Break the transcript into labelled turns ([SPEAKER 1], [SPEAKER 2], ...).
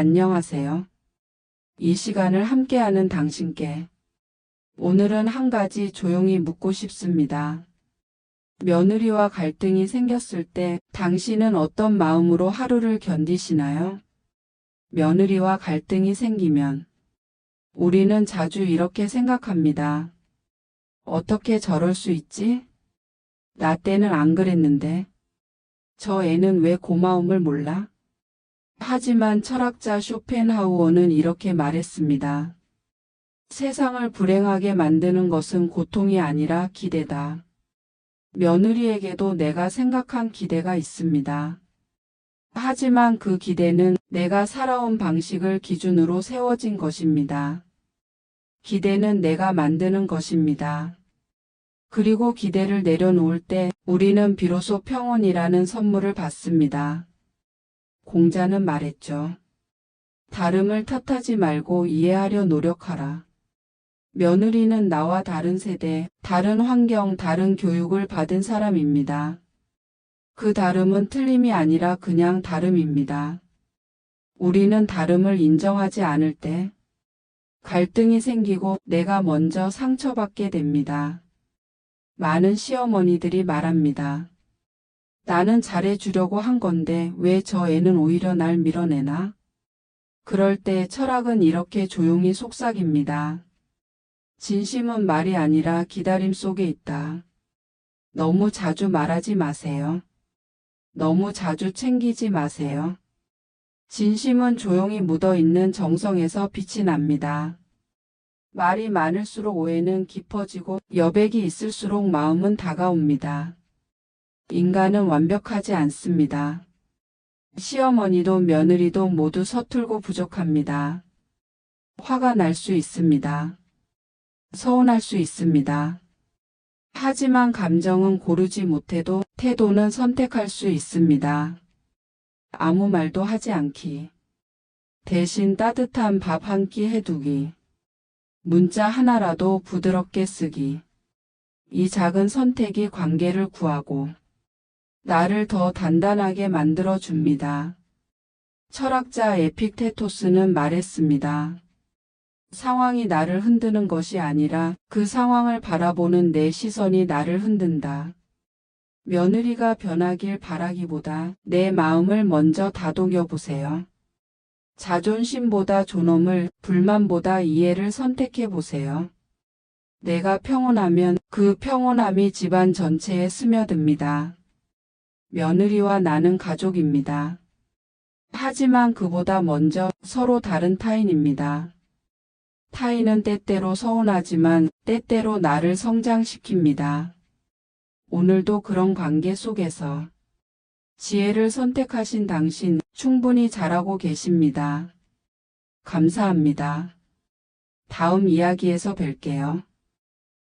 [SPEAKER 1] 안녕하세요. 이 시간을 함께하는 당신께 오늘은 한 가지 조용히 묻고 싶습니다. 며느리와 갈등이 생겼을 때 당신은 어떤 마음으로 하루를 견디시나요? 며느리와 갈등이 생기면 우리는 자주 이렇게 생각합니다. 어떻게 저럴 수 있지? 나 때는 안 그랬는데. 저 애는 왜 고마움을 몰라? 하지만 철학자 쇼펜하우어는 이렇게 말했습니다. 세상을 불행하게 만드는 것은 고통이 아니라 기대다. 며느리에게도 내가 생각한 기대가 있습니다. 하지만 그 기대는 내가 살아온 방식을 기준으로 세워진 것입니다. 기대는 내가 만드는 것입니다. 그리고 기대를 내려놓을 때 우리는 비로소 평온이라는 선물을 받습니다. 공자는 말했죠. 다름을 탓하지 말고 이해하려 노력하라. 며느리는 나와 다른 세대, 다른 환경, 다른 교육을 받은 사람입니다. 그 다름은 틀림이 아니라 그냥 다름입니다. 우리는 다름을 인정하지 않을 때 갈등이 생기고 내가 먼저 상처받게 됩니다. 많은 시어머니들이 말합니다. 나는 잘해주려고 한 건데 왜 저 애는 오히려 날 밀어내나? 그럴 때 철학은 이렇게 조용히 속삭입니다. 진심은 말이 아니라 기다림 속에 있다. 너무 자주 말하지 마세요. 너무 자주 챙기지 마세요. 진심은 조용히 묻어 있는 정성에서 빛이 납니다. 말이 많을수록 오해는 깊어지고 여백이 있을수록 마음은 다가옵니다. 인간은 완벽하지 않습니다. 시어머니도 며느리도 모두 서툴고 부족합니다. 화가 날 수 있습니다. 서운할 수 있습니다. 하지만 감정은 고르지 못해도 태도는 선택할 수 있습니다. 아무 말도 하지 않기. 대신 따뜻한 밥 한 끼 해두기. 문자 하나라도 부드럽게 쓰기. 이 작은 선택이 관계를 구하고 나를 더 단단하게 만들어 줍니다. 철학자 에픽테토스는 말했습니다. 상황이 나를 흔드는 것이 아니라 그 상황을 바라보는 내 시선이 나를 흔든다. 며느리가 변하길 바라기보다 내 마음을 먼저 다독여 보세요. 자존심보다 존엄을, 불만보다 이해를 선택해 보세요. 내가 평온하면 그 평온함이 집안 전체에 스며듭니다. 며느리와 나는 가족입니다. 하지만 그보다 먼저 서로 다른 타인입니다. 타인은 때때로 서운하지만 때때로 나를 성장시킵니다. 오늘도 그런 관계 속에서 지혜를 선택하신 당신 충분히 잘하고 계십니다. 감사합니다. 다음 이야기에서 뵐게요.